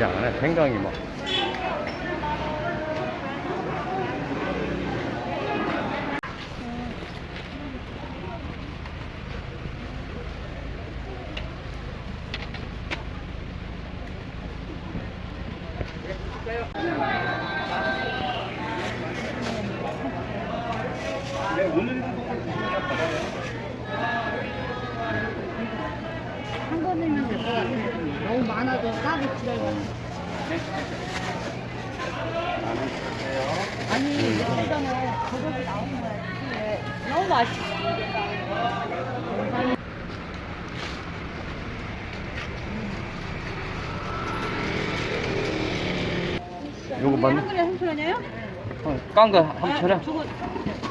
그러지 않아요. 생강이 뭐. 한 번이면 될 것 같아요. 너무 많아도 따로 지랄거나. 아니, 일단은 저녁이 나오는 거야. 근데 너무 맛있어. 요거 한 맞나? 그릇 한 천원이에요? 깐거 한 천원? 아, 저거,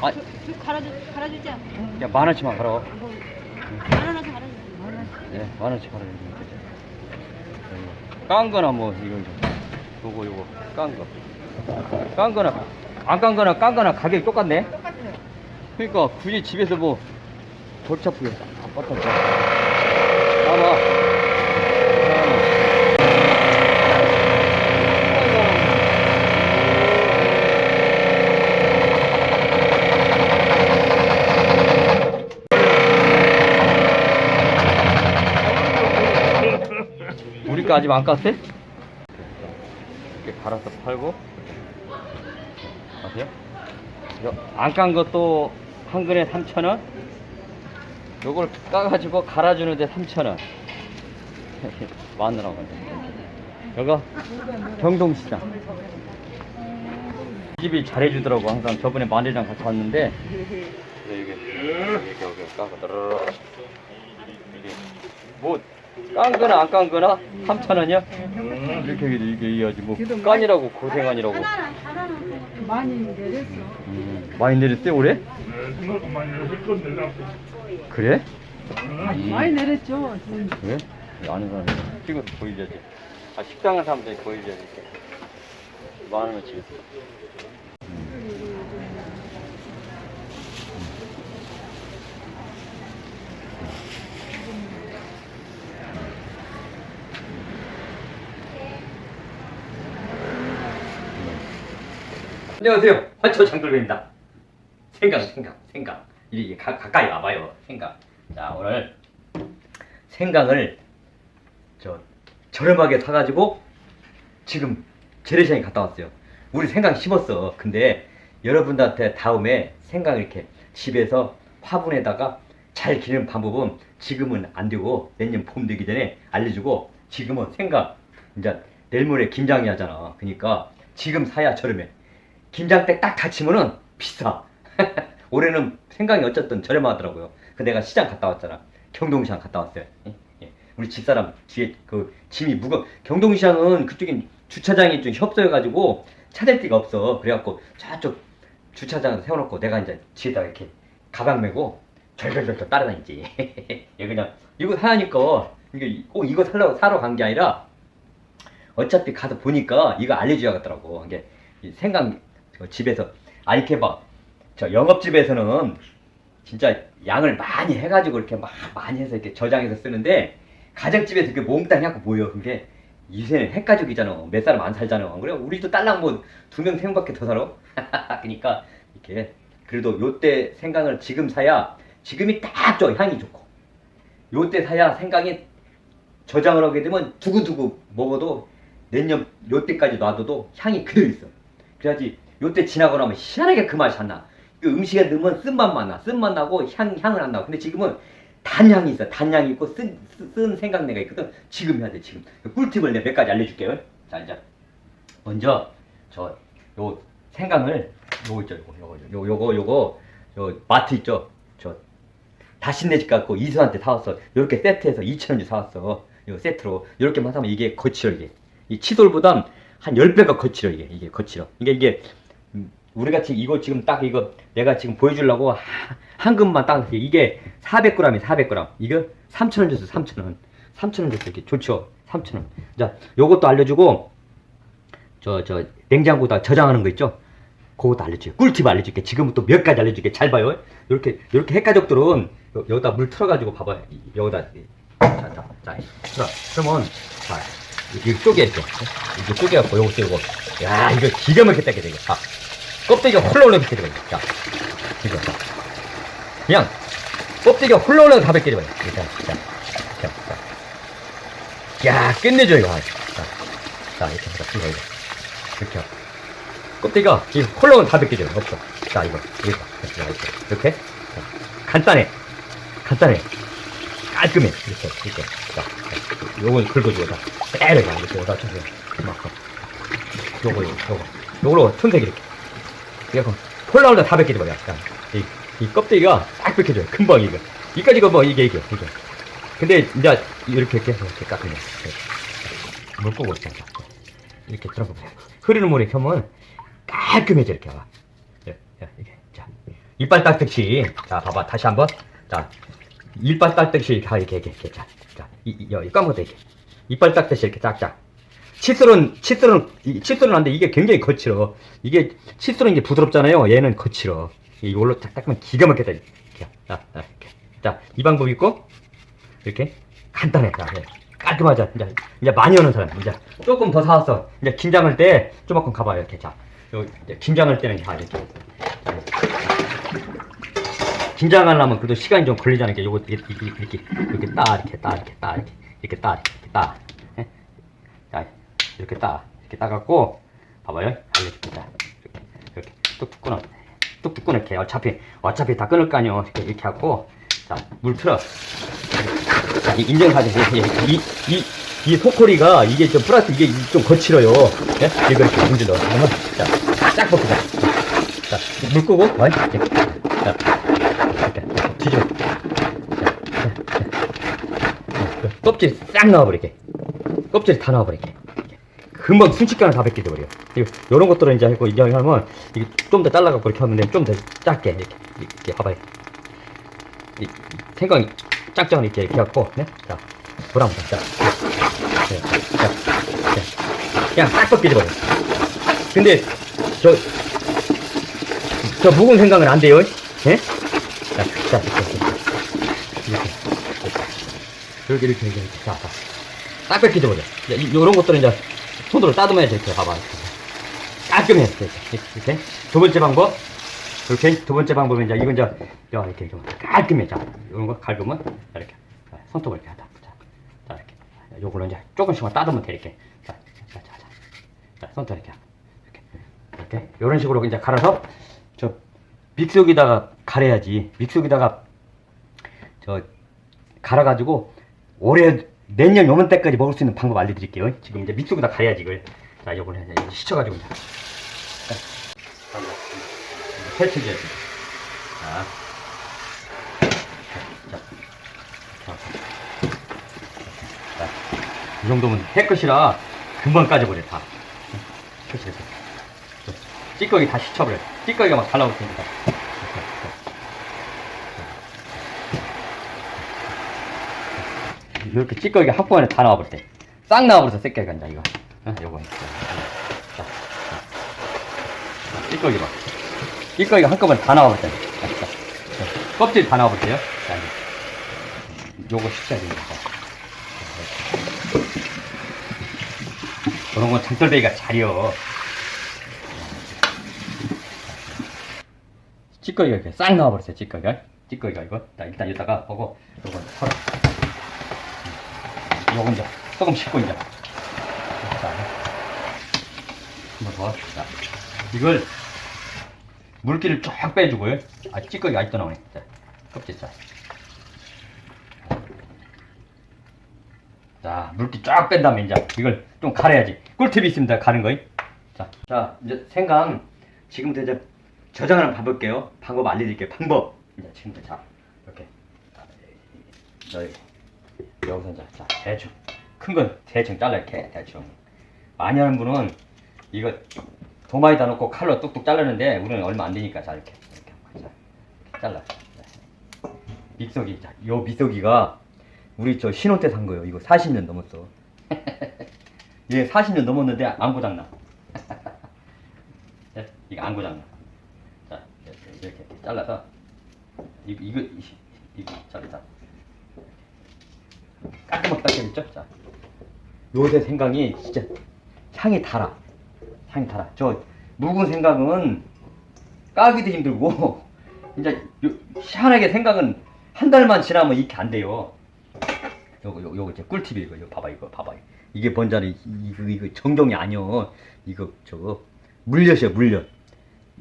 아, 저, 저 갈아주, 갈아주지 않아? 야, 만 원치만 걸어. 만 원어치 갈아주지. 만 원. 예, 만 원치 걸어. 깐 거나 뭐, 이거, 이거. 요거, 요거. 깐 거. 깐 거나, 안 깐 거나 깐 거나 가격이 똑같네? 똑같아요. 그러니까 굳이 집에서 뭐 골치 아프게 아팠다 봐 거 아직 안 깠어요? 이렇게 갈아서 팔고 아세요? 안 깐 것도 한 근에 3,000원. 요걸 까가지고 갈아주는데 3,000원. 마누라고. 여가 경동시장. 이 집이 잘해주더라고. 항상 저번에 마늘이랑 같이 왔는데. 이게, 이게, 여기. 이게, 뭐, 깐 거나 안 깐 거나 3,000원이야? 이렇게, 이게, 이어지 뭐, 깐이라고 고생 아니라고. 많이 내렸어. 음, 많이 내렸대, 올해? 그래? 많이 내렸죠. 지금. 왜? 아는 사람이 찍어서 보여줘야지. 아, 식당한 사람들이 보여줘야지. 이렇게. 많 안녕하세요. 화초 장돌배입니다. 생각, 생각, 생각. 이게 가, 가까이 와봐요. 생각. 자, 오늘 생강을 저 저렴하게 사가지고 지금 재래시장에 갔다 왔어요. 우리 생강 심었어. 근데 여러분들한테 다음에 생강 이렇게 집에서 화분에다가 잘 기르는 방법은 지금은 안 되고 내년 봄 되기 전에 알려주고 지금은 생강 이제 내일 모레 김장이 하잖아. 그러니까 지금 사야 저렴해. 김장 때 딱 다치면은 비싸. 올해는 생강이 어쨌든 저렴하더라고요. 그 내가 시장 갔다 왔잖아. 경동시장 갔다 왔어요. 예, 예. 우리 집사람 뒤에 그 짐이 무거. 경동시장은 그쪽에 주차장이 좀 협소해가지고 찾을 데가 없어. 그래갖고 저쪽 주차장에 세워놓고 내가 이제 뒤에다 이렇게 가방 메고 절절절절 따라다니지. 얘 그냥 이거 사야니까 이게 꼭 이거 살려고 사러 간 게 아니라 어차피 가서 보니까 이거 알려줘야겠더라고. 이게 저 집에서 아 이렇게 막저 영업집에서는 진짜 양을 많이 해가지고 이렇게 막 많이 해서 이렇게 저장해서 쓰는데 가정집에서 이렇게 몽땅 해갖고 모여. 그게 이새는 핵가족이잖아. 몇 사람 안 살잖아. 그래 우리도 딸랑 뭐 두 명, 세 명밖에 더 살아. 그러니까 이렇게 그래도 요때 생강을 지금 사야 지금이 딱 저 향이 좋고 요때 사야 생강이 저장을 하게 되면 두고두고 먹어도 내년 요때까지 놔둬도 향이 그대로 있어. 그래야지 요때 지나고 나면 희한하게 그 맛이 안 나. 그 음식에 넣으면 쓴맛만 나. 쓴맛 나고 향, 향은 안 나고. 근데 지금은 단향이 있어. 단향이 있고 쓴, 쓴, 쓴 생강내가 있거든. 지금 해야 돼, 지금. 꿀팁을 내가 몇 가지 알려줄게요. 자, 이제. 먼저, 저, 요 생강을, 요거 있죠, 요거, 요거, 요거, 요거, 요거, 요 마트 있죠? 저, 다신내 집 갖고 이수한테 사왔어. 요렇게 세트해서 2,000원치 사왔어. 요 세트로. 요렇게만 사면 이게 거칠어, 이게. 이 치솔보단 한 10배가 거칠어, 이게. 이게 거칠어. 이게, 이게, 음, 우리가 지금 이거 지금 딱 이거 내가 지금 보여주려고 하- 한 금만 딱 이게 400g이 400g. 이거 3,000원 줬어, 3,000원. 3,000원 줬어, 이렇게 좋죠. 3,000원. 자, 요것도 알려주고, 저, 저, 냉장고다 저장하는 거 있죠? 그것도 알려줄게. 꿀팁 알려줄게. 지금부터 몇 가지 알려줄게. 잘 봐요. 이렇게, 이렇게 핵가족들은 요- 여기다 물 틀어가지고 봐봐요. 이- 여기다. 이- 자, 자, 자. 자, 그러면, 자, 이거 쪼개 이렇게 이거 쪼개갖고 요거 쓰고 야 이거 기가 돼 이거 자 껍데기가 홀로홀로 벗겨져 버려 자 이거 그냥 껍데기가 홀로홀로 다 벗겨져 버려 이거 자, 자, 자, 자. 야 끝내줘 이거 자, 자 이렇게 해서 이거 이거 이렇게 하고. 껍데기가 이 홀로홀로 다 벗겨져 요 없어 자 이거 이거 자, 이렇게 이렇게 자, 간단해 간단해 깔끔해 이렇게 이렇게 자 자, 요건 긁어주고 자 때려가 이렇게 여기다 쳐서 막 요거 요거 요거 요거로 촌색 이렇게 이거 폴라울다 다 벗겨져 버려. 자, 이, 이 껍데기가 싹 벗겨져요. 금방 이거. 이까지 이거 뭐 이게 이게. 이게 근데 이제 이렇게 해서 이렇게 깎으면 물 끄고 자, 자, 이렇게 들어보세요. 흐르는 물에 켜면 깔끔해져 이렇게 봐. 야, 야, 이게. 자 이빨 닦듯이. 자 봐봐. 다시 한번. 자 이빨 닦듯이. 다 이렇게 이렇게 이렇게. 자, 자, 이, 이, 이 까먹어 이렇게. 이빨 닦듯이 이렇게 짝짝 칫솔은 칫솔은 이 칫솔은 안돼. 이게 굉장히 거칠어. 이게 칫솔은 이제 부드럽잖아요. 얘는 거칠어. 이걸로 딱 닦으면 기가 막히다. 이렇게. 자, 자, 자 이 방법 있고 이렇게 간단해. 자, 예. 깔끔하자 이제 이제 많이 오는 사람. 이제 조금 더 사왔어 이제 김장할 때 조금만 가봐요. 이렇게. 자 요, 이제 김장할 때는 다 이렇게. 김장하려면 그래도 시간이 좀 걸리잖아요. 이렇게 요거 이렇게 이렇게 이렇게 따 이렇게 따 이렇게 따 이렇게 이렇게 따 이렇게 따. 예? 자 이렇게 따 이렇게 따갖고 봐봐요. 자 이렇게 이렇게 뚝뚝 끊어 뚝뚝 끊을게. 어차피 어차피 다 끊을 거 아니요. 이렇게 이렇게 하고 자물 틀어. 자 이- 인정하지. 이이 이 소코리가 이게 좀 플라스 이게 좀 거칠어요. 예? 이거 이렇게 문제 넣어. 그러면 자쫙 벗기자. 자 물 끄고 어이? 이렇게. 자 이렇게 뒤집어. 자, 자, 자. 껍질 싹 넣어버리게. 껍질 다 넣어버리게. 금방 순식간에 다 벗기져 버려. 이거 요런 것들은 이제 하고 이제 하면 이게 좀 더 잘라갖고 이렇게 하면 좀더 작게 이렇게 이렇게 봐봐요. 이, 이 생강이 짝짝은 이렇게 이렇게 갖고 네? 자 보라면 자, 네, 자, 자, 그냥 싹 벗기져 버려. 근데 저 저 묵은 생강은 안 돼요. 예? 자, 자, 이렇게, 이렇게, 이렇게, 이렇게, 이렇게, 이렇게, 자, 자, 딱 뺏기죠, 보자. 이제 이- 요런 것들은 이제 손으로 따듬어야지, 이렇게, 봐봐. 깔끔해, 이렇게, 이렇게. 두 번째 방법, 이렇게, 두 번째 방법은 이제, 이건 이제, 야, 이렇게, 이렇게, 깔끔해, 자, 요런 거 갈으면, 이렇게, 자, 손톱을 이렇게 하다, 자, 자, 이렇게. 요걸로 이제 조금씩만 따듬으면 돼, 이렇게. 자, 자, 자, 자, 자, 손톱 이렇게, 이렇게, 이렇게, 요런 식으로 이제 갈아서, 저 믹서기다가 갈아야지. 믹서기다가 저 갈아가지고 올해 내년 요맘 때까지 먹을 수 있는 방법 알려드릴게요. 지금 이제 믹서기다 갈아야지 이걸. 자, 요걸 이제 씻어가지고 이제. 펼쳐줘야지. 자. 자. 자. 자. 이 정도면 깨끗이라 금방 까져버려 다. 그렇지, 그렇지. 찌꺼기 다 씻어버려. 찌꺼기가 막 잘 나올 테니까. 이렇게 찌꺼기가 한꺼번에 다 나와버릴 때. 싹 나와버려서 새끼가 이제 이거. 어, 요거. 자, 자, 자. 찌꺼기 봐. 찌꺼기가 한꺼번에 다 나와버릴 때. 자, 자, 자. 껍질 다 나와버릴 때요. 자. 요거 씻어야 됩니다. 그런 건 장돌배기가 잘이요. 찌꺼기가 이렇게 싹 나와버렸어요, 찌꺼기가. 찌꺼기가 이거. 자, 일단 여기다가 보고, 요건 털어. 요건 이제 조금 씻고 이제. 자, 한번 더. 자, 이걸 물기를 쫙 빼주고요. 아, 찌꺼기가 아직도 나오네. 자, 껍질 자. 자, 물기 쫙 뺀 다음에 이제 이걸 좀 갈아야지. 꿀팁이 있습니다. 가는 거이. 자, 자, 이제 생강 지금부터 이제 저장을 한번 봐볼게요. 방법 알려드릴게요. 방법. 이제 지금부터 자, 이렇게. 여기. 여기서 이제 자, 대충. 큰 건 대충 잘라 이렇게 대충. 많이 하는 분은 이거 도마에다 놓고 칼로 뚝뚝 자르는데 우리는 얼마 안 되니까 자 이렇게 이렇게 자, 이렇게 잘라. 자. 믹서기. 자, 요 믹서기가 우리 저 신혼 때 산 거예요. 이거 40년 넘었어. 얘 40년 넘었는데 안 고장나. 네, 이거 안 고장나. 자, 이렇게, 이렇게, 잘라서 이거 이거 이- 이거 잘라. 깔끔하게 닦여있죠? 자, 요새 생강이 진짜 향이 달아. 향이 달아. 저 묵은 생강은 까기도 힘들고 요, 희한하게 생강은 한 달만 지나면 이렇게 안 돼요. 요거 요거, 요거 제 꿀팁이 이거, 봐봐 이거 봐봐. 이게 번자는 이거 이거 정종이 아니여. 이거 저거 물엿이야 물엿.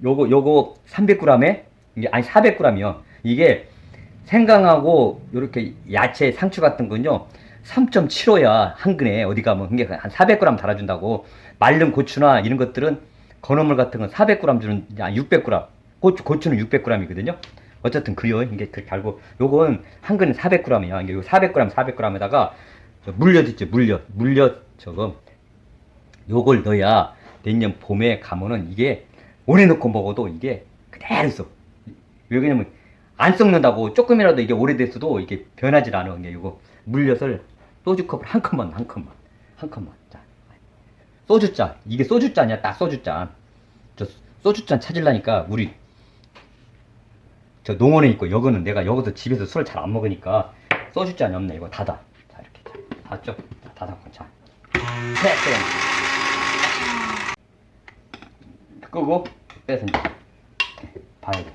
요거 요거 300g에 이게 아니 400g이요. 이게 생강하고 요렇게 야채 상추 같은 건요. 3.75야 한 근에 어디 가면 그게 한 400g 달아준다고 말른 고추나 이런 것들은 건어물 같은 건 400g 주는 아 600g 고추 고추는 600g이거든요. 어쨌든 그래요. 이게 그렇게 알고 요건 한 근에 400g이야. 이게 요 400g 400g에다가 물엿 있죠 물엿 물엿 저거 요걸 넣어야 내년 봄에 가면은 이게 오래 넣고 먹어도 이게 그대로 있어. 왜 그러냐면 안 썩는다고 조금이라도 이게 오래됐어도 이게 변하지 않아. 이게 요거 물엿을 소주컵을 한 컵만 한 컵만 한 컵만. 자 소주잔 이게 소주잔이야 딱 소주잔. 저 소주잔 찾으려니까 우리 저 농원에 있고 여기는 내가 여기서 집에서 술을 잘안 먹으니까 소주잔이 없네 이거 닫아. 자 이렇게 자, 닫죠. 자, 닫았고 자. 네, 끄 끄고 이제 봐야 돼.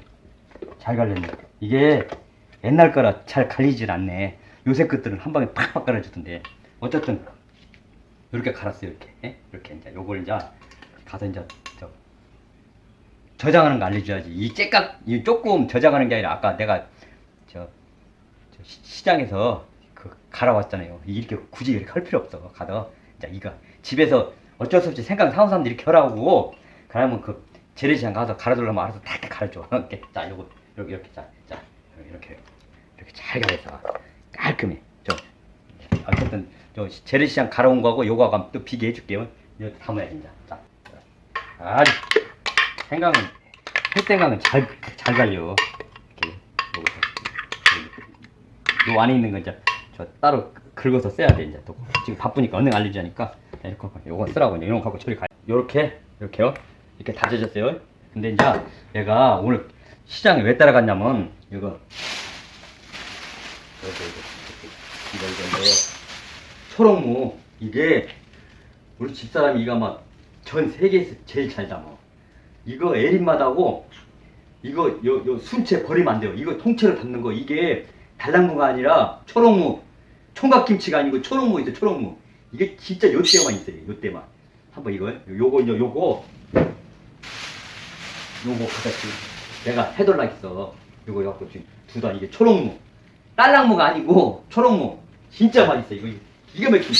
잘 갈렸네. 이게 옛날 거라 잘 갈리질 않네. 요새 것들은 한 방에 팍팍 갈아주던데. 어쨌든 이렇게 갈았어요. 이렇게 예? 이렇게 이제 요걸 이제 가서 이제 저 저장하는 거 알려줘야지. 이 째깍 이 조금 저장하는 게 아니라 아까 내가 저, 저 시- 시장에서 그 갈아왔잖아요. 이렇게 굳이 이렇게 할 필요 없어. 가서 이제 이거 집에서 어쩔 수 없이 생각 사온 사람들이 이렇게 하라고 그러면 그 재래시장 가서 갈아들려면 알아서 다 갈아줘. 자 요거 이렇게 이렇게 자, 자 이렇게 이렇게 잘 갈아서 깔끔해. 저 어쨌든 저 재래시장 갈아온 거하고 요거하고 또 비교해 줄게요. 이거 담아야 된다. 자, 아주 생강은 햇생강은 잘 잘 갈려. 이렇게 요거 요 안에 있는 거 이제 저 따로 긁어서 써야 돼 이제 또 지금 바쁘니까 언능 알려주니까 이렇게 요거 쓰라고 이제 이런 거 갖고 저리 가. 요렇게 이렇게요. 이렇게 다져졌어요. 근데 이제 내가 오늘 시장에 왜 따라갔냐면 이거. 이거 이거 이거 초록무. 이게 우리 집사람이 이거 아마 전 세계에서 제일 잘 담아. 이거 에린맛하고 이거 요, 요 순채 버리면 안 돼요. 이거 통째로 담는 거. 이게 달랑무가 아니라 초록무. 총각김치가 아니고 초록무 있어 초록무. 이게 진짜 요 때만 있어요. 요 때만. 한번 이거 요거 이제 요거. 요거 가졌지 내가 해달라 했어. 요거 갖고 지금 두단 이게 초록무. 딸랑무가 아니고 초록무. 진짜 맛있어. 이거 기가 막힌데.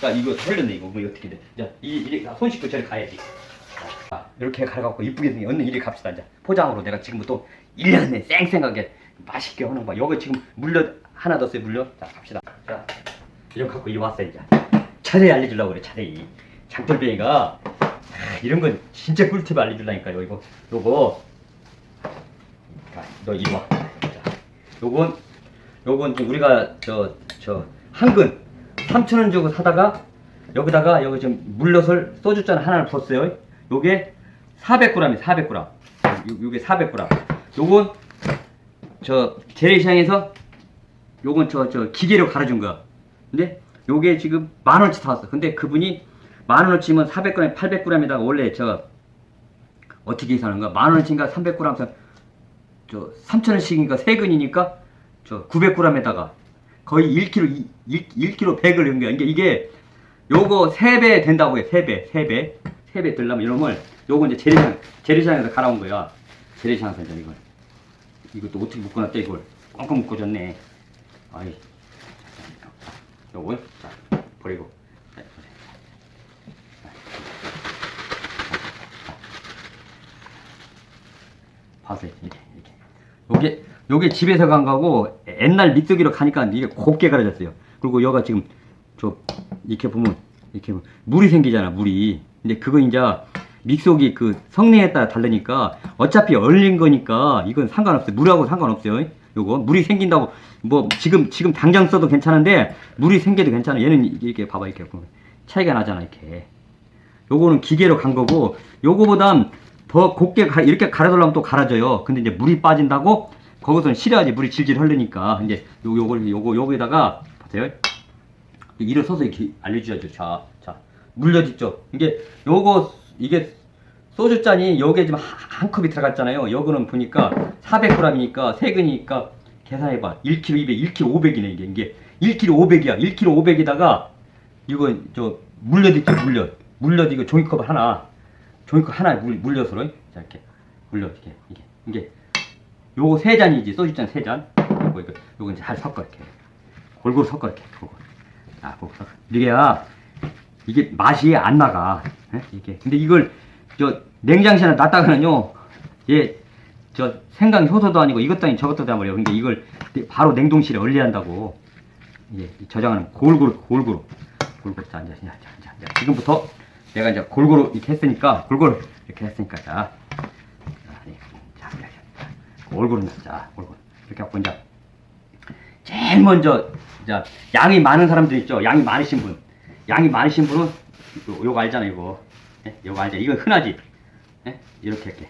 자 이거 털렸네 이거. 뭐 어떻게 돼? 자 이, 이리 손 씻고 저리 가야지. 자, 이렇게 갈아갖고 이쁘게 생긴 언니 이리 갑시다. 이제 포장으로 내가 지금부터 1년 내 쌩쌩하게 맛있게 하는 거야. 여기 지금 물엿 하나 더 써요 물엿. 자 갑시다. 자 이렇게 갖고 이리 왔어 이제. 자세히 알려주려고 그래 자세히 장돌뱅이가. 아, 이런 건 진짜 꿀팁 알려주려니까요 이거. 요거 자, 너 이리 와 자, 요건 요건 좀 우리가 저 저 한근 3,000원 주고 사다가 여기다가 여기 좀 물엿을 소주잔 하나를 부었어요. 요게 400g이 400g. 요, 요게 400g. 요건 저 재래시장에서 요건 저 저 기계로 갈아준 거야. 근데 요게 지금 만 원치 사왔어. 근데 그분이 만 원어치면 400g, 800g에다가 원래 저 어떻게 사는 거야? 만 원어치인가 300g 저 3,000원씩이니까 세근이니까 저 900g에다가 거의 1kg 1, 1kg 100을 넣은. 이게 이게 요거 3배 된다고 해. 3배. 3배. 3배 들려면 이놈을 요거 이제 재래시장 재래시장에서 갈아온 거야. 재래시장에서 이제 이걸 이것도 어떻게 묶어놨대 이걸 꽝꽝 묶어줬네. 아이 요거 자 버리고 이렇게 이렇게 요게 요게 집에서 간 거고 옛날 믹서기로 가니까 이게 곱게 갈아졌어요. 그리고 여가 지금 저 이렇게 보면 이렇게 보면 물이 생기잖아 물이. 근데 그거 이제 믹서기 그 성능에 따라 다르니까 어차피 얼린 거니까 이건 상관없어요. 물하고 상관없어요. 요거 물이 생긴다고 뭐 지금 지금 당장 써도 괜찮은데 물이 생겨도 괜찮아. 얘는 이렇게 봐봐 이렇게 차이가 나잖아 이렇게. 요거는 기계로 간 거고 요거보단 더 곱게 가- 이렇게 갈아달라면 또 갈아줘요. 근데 이제 물이 빠진다고 거기서는 실어야지 물이 질질 흐르니까 이제 요 요걸 요거 요거에다가 보세요. 일어서서 이렇게 알려줘야죠. 자, 자, 물려짓죠. 이게 요거 이게 소주 잔이 여기에 지금 한, 한 컵이 들어갔잖아요. 요거는 보니까 400g이니까 세근이니까 계산해봐. 1kg 200, 1kg 500이네 이게 이게 1kg 500이야. 1kg 500에다가 이거 저 물려짓죠. 물려. 물려 이거 종이컵 하나, 종이컵 하나 물, 물려 서로 자 이렇게 물려 이렇게 이게 이게 요거 세 잔이지 소주 잔 세 잔. 요거 이거 요거 이제 잘 섞어 이렇게 골고루 섞어 이렇게 골고루. 아, 골고루 섞어. 이게야 이게 맛이 안 나가. 예? 이게 근데 이걸 저 냉장실에 놨다가는요 얘 저 생강 효소도 아니고 이것도 아니고 저것도 다 말이에요. 근데 이걸 바로 냉동실에 얼려한다고. 이게 저장하는 골고루 골고루 골고루 자, 자, 자, 자, 지금부터 내가 이제 골고루 이렇게 했으니까 골고루 이렇게 했으니까 자, 자, 네. 자, 자, 자, 골고루 자 골고루 이렇게 하고 이제 제일 먼저 자 양이 많은 사람들 있죠. 양이 많으신 분, 양이 많으신 분은 요, 요거 알잖아요. 이거 예? 요거 알죠. 이거 흔하지. 예? 이렇게 이렇게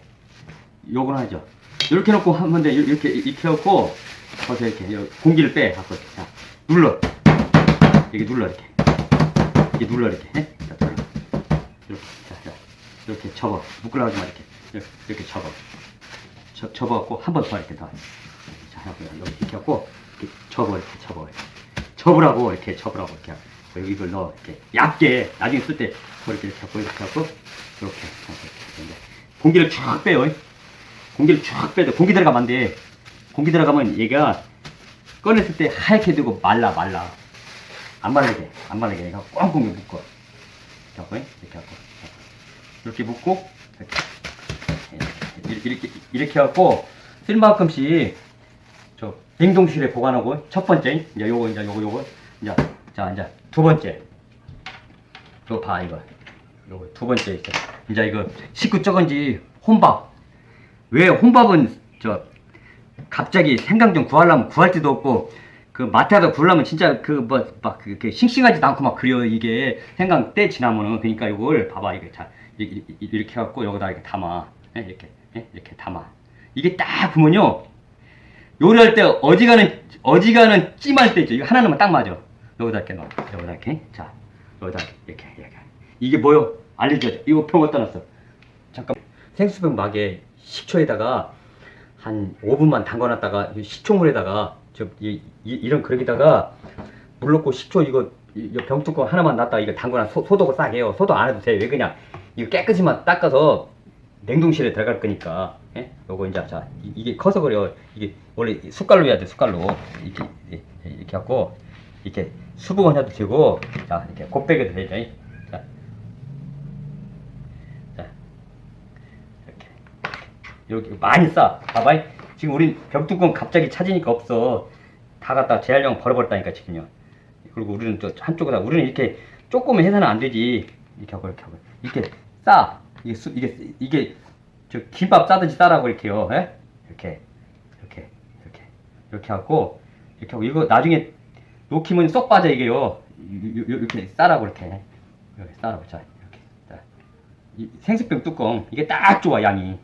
요건 하죠. 이렇게 놓고 하면 돼. 이렇게 이렇게 놓고 거기서 이렇게 요 공기를 빼. 갖고 자 눌러. 이렇게 눌러 이렇게. 이렇게 눌러 이렇게. 예? 이렇게 자, 자 이렇게 접어. 묶으려고 하지 마 이렇게. 이렇게, 이렇게 접어. 접, 접어갖고 한 번 더 이렇게 더. 자, 여기 여기 이렇게 하고 이렇게 접어 이렇게 접어. 접으라고 이렇게 접으라고 이렇게 하고 여기 이걸 넣어 이렇게 얇게 나중에 쓸 때 이렇게 이렇게 하고 이렇게 하고 이렇게 하고 이렇게 공기를 쫙 빼요. 공기를 쫙 빼도 공기 들어가면 안 돼. 공기 들어가면 얘가 꺼냈을 때 하얗게 되고 말라 말라. 안 말리게 안 말리게 얘가 꽁꽁 묶어. 이렇게 하고 이렇게 하고 이렇게. 묶고 이렇게 이렇게 이렇게, 하고 쓸 만큼씩 저 냉동실에 보관하고 첫 번째 이제 요거 이제 요거 요거. 이제 자 이제 두 번째. 이거 봐 이거. 요거 두 번째 있어 이제 이거 식구 적은지 혼밥. 왜 혼밥은 저 갑자기 생강 좀 구하려면 구할 데도 없고 그 마트에다 구하려면 진짜 그 뭐막 그렇게 싱싱하지도 않고 막 그려 이게 생강 때 지나면은 그러니까 이걸 봐봐 이게 자 이렇게, 이렇게 해갖고 여기다 이렇게 담아 예, 이렇게 예, 이렇게 담아 이게 딱 보면요 요리할 때 어지간한 어지간한 찜할 때 있죠. 이거 하나는 딱 맞아. 여기다 이렇게 넣어. 여기다 이렇게. 자, 여기다 이렇게 이렇게. 이게 뭐요? 알려줘. 이거 병 어디다 놨어? 잠깐. 생수병 막에 식초에다가 한 5분만 담궈놨다가 이 식초물에다가 저 이, 이, 런 그릇에다가 물 넣고 식초 이거 이 병뚜껑 하나만 놨다 이거 소, 소독을 싹 해요. 소독 안 해도 돼. 왜 그냥 이거 깨끗이만 닦아서 냉동실에 들어갈 거니까. 예? 요거 이제 자 이- 이게 커서 그래요. 이게 원래 숟갈로 해야 돼 숟갈로 이렇게 이렇게, 이렇게 하고 이렇게 수분을 해도 되고 자 이렇게 곱빼기도 되죠. 자, 자 이렇게 여기 많이 싸. 봐봐. 지금 우린 벽뚜껑 갑자기 찾으니까 없어. 다 갖다 재활용 버려버렸다니까 지금요. 그리고 우리는 또 한쪽에다 우리는 이렇게 조금 해서는 안 되지. 이렇게 하고 이렇게 하고 이렇게 싸. 이게 수, 이게 이게 저 김밥 싸듯이 싸라고 이렇게요. 예? 이렇게 이렇게 이렇게 이렇게 하고 이렇게 하고 이거 나중에 녹히면 쏙 빠져 이게요. 이렇게 싸라고 이렇게 이렇게 싸라고 자 이렇게 자. 이 생수병 뚜껑 이게 딱 좋아 양이.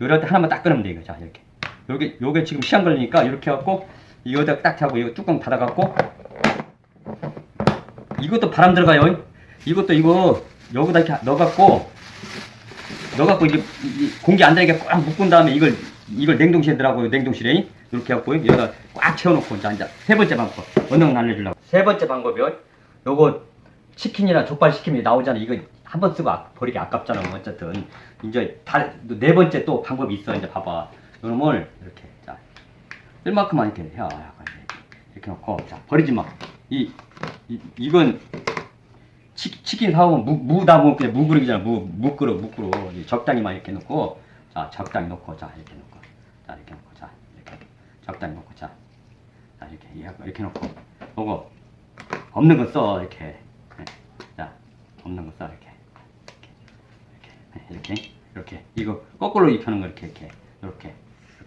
요럴 때 하나만 딱 끊으면 돼 이거 자 이렇게. 요게 요게 지금 시간 걸리니까 이렇게 갖고 여기다 딱 하고 이거 뚜껑 닫아 갖고 이것도 바람 들어가요. 이것도 이거 여기다 이렇게 넣어 갖고 넣어 갖고 이게 이- 이 공기 안 들어가게 꽉 묶은 다음에 이걸 이걸 냉동실에 들어가고 냉동실에 이렇게 갖고 여기다 꽉 채워 놓고 이제 이제 세 번째 방법 언능 알려주려고 세 번째 방법이요. 요거 치킨이나 족발 시키면 나오잖아. 이거 한 번 쓰고 아- 버리기 아깝잖아. 어쨌든 이제 다 네 번째 또 방법이 있어. 이제 봐봐. 요놈을 이렇게 자 쓸만큼만 이렇게 해. 이렇게 놓고 자 버리지 마. 이, 이 이건 치, 치킨 사오면 무, 무다 먹게 무그릇이잖아. 무, 무그릇, 무그릇. 이 적당히만 이렇게 놓고, 자, 적당히 놓고, 자, 이렇게 놓고, 자, 이렇게 놓고, 자, 이렇게. 적당히 놓고, 자, 자, 이렇게, 이렇게, 놓고, 요거, 없는 거 써, 이렇게. 네. 자, 없는 거 써, 이렇게. 이렇게, 이렇게, 이렇게, 이렇게. 이거 거꾸로 입혀는 거, 이렇게, 이렇게, 이렇게,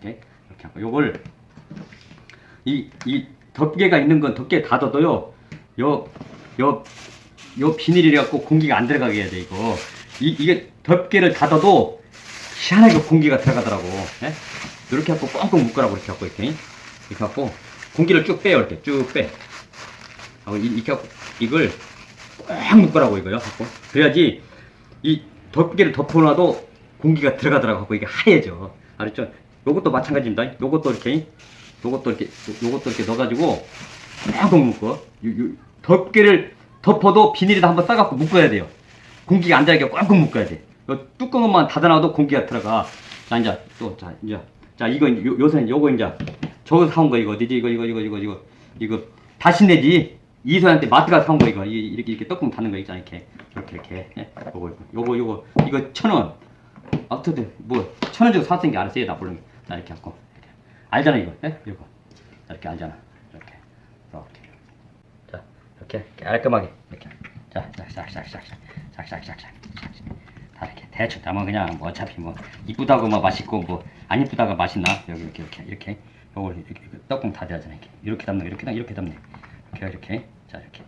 이렇게, 이렇게 하고, 요걸, 이, 이 덮개가 있는 건 덮개 닫아도요, 요, 요, 요 비닐이래 갖고 공기가 안 들어가게 해야 돼 이거 이, 이게 덮개를 닫아도 희한하게 공기가 들어가더라고 예? 이렇게 갖고 뻥뻥 묶으라고 이렇게 갖고 이렇게 이렇게 갖고 공기를 쭉 빼요 이렇게 쭉빼 하고 이- 이렇게 하고 이걸 꽉 묶으라고 이거요. 갖고 그래야지 이 덮개를 덮어놔도 공기가 들어가더라고 갖고 이게 하얘져. 알았죠? 요것도 마찬가지입니다. 요것도 이렇게 요것도 이렇게 요- 요것도 이렇게 넣어가지고 꽉 묶어. 요, 요, 덮개를 덮어도 비닐에다 한번 싸갖고 묶어야 돼요. 공기가 안 들어가게 꽉꽉 묶어야 돼. 요 뚜껑만 닫아놔도 공기가 들어가. 자 이제 또 자 이제 자 이거 요, 요새 요거 이제 저거 사온 거 이거 어디지 이거 이거 이거 이거 이거 이거 다시 내지 이소한테 마트가 사온 거 이거 이- 이렇게 이렇게 뚜껑 닫는 거 있잖아 이렇게 이렇게 이렇게 예? 요거 요거 요거 이거 천 원. 어떻게 뭐천 원 주고 샀던 게 알았어요 나 모르는 게. 자 이렇게 갖고 이렇게. 알잖아 이거. 예? 이거. 이렇게 알잖아. 이렇게. 이렇게. 자 이렇게. 깔끔하게. 이렇게. 자자자자자자자자자자자 다 이렇게 대충. 담아 그냥 뭐 어차피 뭐 이쁘다고 뭐 맛있고 뭐 안 이쁘다고 맛있나? 여기 이렇게 이렇게 이렇게. 요걸 이렇게, 이렇게 떡국 다 돼야잖아 이렇게. 이렇게 담는 거, 이렇게 담 이렇게 담네. 이렇게 이렇게. 자 이렇게.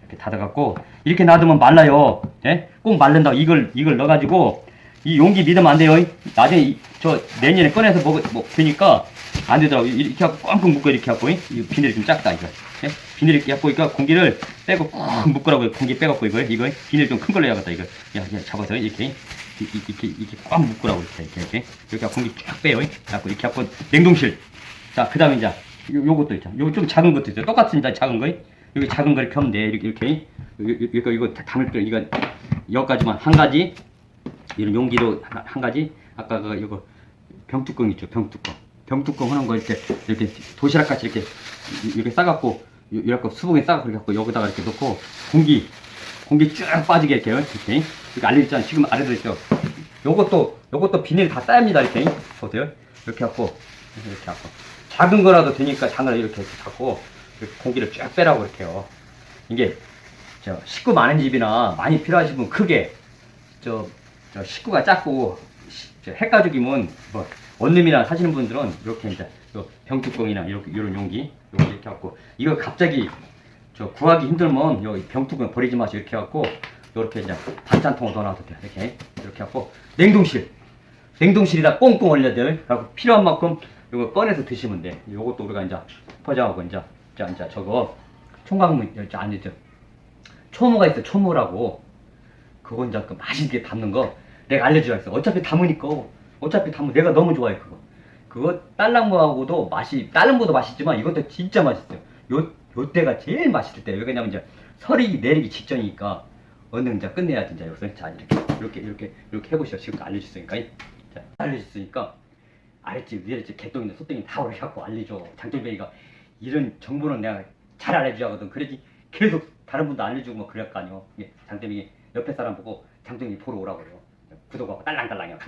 이렇게 닫아갖고 이렇게 놔두면 말라요. 예? 꼭 말른다고. 이걸 이걸 넣어가지고 이 용기 믿으면 안 돼요. 나중에 이- 저 내년에 꺼내서 먹 뭐, 되니까 안 되더라고. 이렇게 하고 꽝꽝 묶어 이렇게 하고. 이 비닐이 좀 작다 이거. 예? 비닐 이렇게 갖고 그러니까 공기를 빼고 꾹 묶으라고 공기 빼갖고 이거 이거 비닐 좀큰 걸로 해야겠다 이거 야, 야 잡아서 이렇게. 이렇게 이렇게 꽉 묶으라고 이렇게 이렇게 이렇게. 이렇게 하고 공기 쫙 빼요. 갖고 이렇게 하고 냉동실. 자 그다음에 이제 요, 요것도 있잖아 요거 좀 작은 것도 있어요. 똑같습니다 작은 거 여기 작은 거 이렇게 하면 돼 이렇게 이렇게. 이거 이거, 이거 다 담을 거 이거. 여기까지만. 한 가지 이런 용기도 한, 한 가지? 아까 그 이거 병뚜껑 있죠 병뚜껑. 병뚜껑 하는 거 이렇게 이렇게 도시락 같이 이렇게 이렇게 싸갖고 요- 이렇게 수봉에 싸갖고 이렇게 갖고 여기다가 이렇게 넣고 공기 공기 쭉 빠지게 이렇게 이렇게. 이렇게 알려있잖아요 지금 알려드렸죠. 요것도 요것도 비닐 다 싸입니다 이렇게. 보세요. 이렇게 갖고 이렇게 갖고. 작은 거라도 되니까 장을 이렇게 갖고 이렇게 공기를 쫙 빼라고 이렇게요. 이게 저 식구 많은 집이나 많이 필요하신 분 크게 저, 저 식구가 작고 핵가족이면 뭐 원룸이나 사시는 분들은 이렇게 이제 요 병뚜껑이나 이렇게 이런 용기 이렇게 갖고 이거 갑자기 저 구하기 힘들면 요 병뚜껑 버리지 마시고 이렇게 갖고 요렇게 이제 반찬통에 넣어놔도 돼요. 이렇게 이렇게 갖고 냉동실 냉동실에다 꽁꽁 돼요 그리고 필요한 만큼 요거 꺼내서 드시면 돼. 요것도 우리가 이제 포장하고 이제 자 이제 저거 총각문 저 초무가 있어. 초무라고. 그건 이제 그 맛있게 담는 거 내가 알려주라 했어. 어차피 담으니까 어차피 담으 내가 너무 좋아해 그거. 그거 딸랑무하고도 맛이 딸랑무도 맛있지만 이것도 진짜 맛있어요. 요 요때가 제일 맛있을 때예요. 왜냐면 이제 설이 내리기 직전이니까 얼른 이제 끝내야 진짜 여기서 자 이렇게 이렇게 이렇게 이렇게 해보시오. 지금 알려줬으니까 자 알려줬으니까 아랫집 위아랫집 개똥이나 소똥이 다 오래 갖고 알려줘. 장tor뱅이가 이런 정보는 내가 잘 알려줘야 하거든. 그러지 계속 다른 분도 알려주고 뭐 그럴 거 아니오. 이게 장tor뱅이 옆에 사람 보고 장tor뱅이 보러 오라고 그래요. 구도가 딸랑딸랑이야.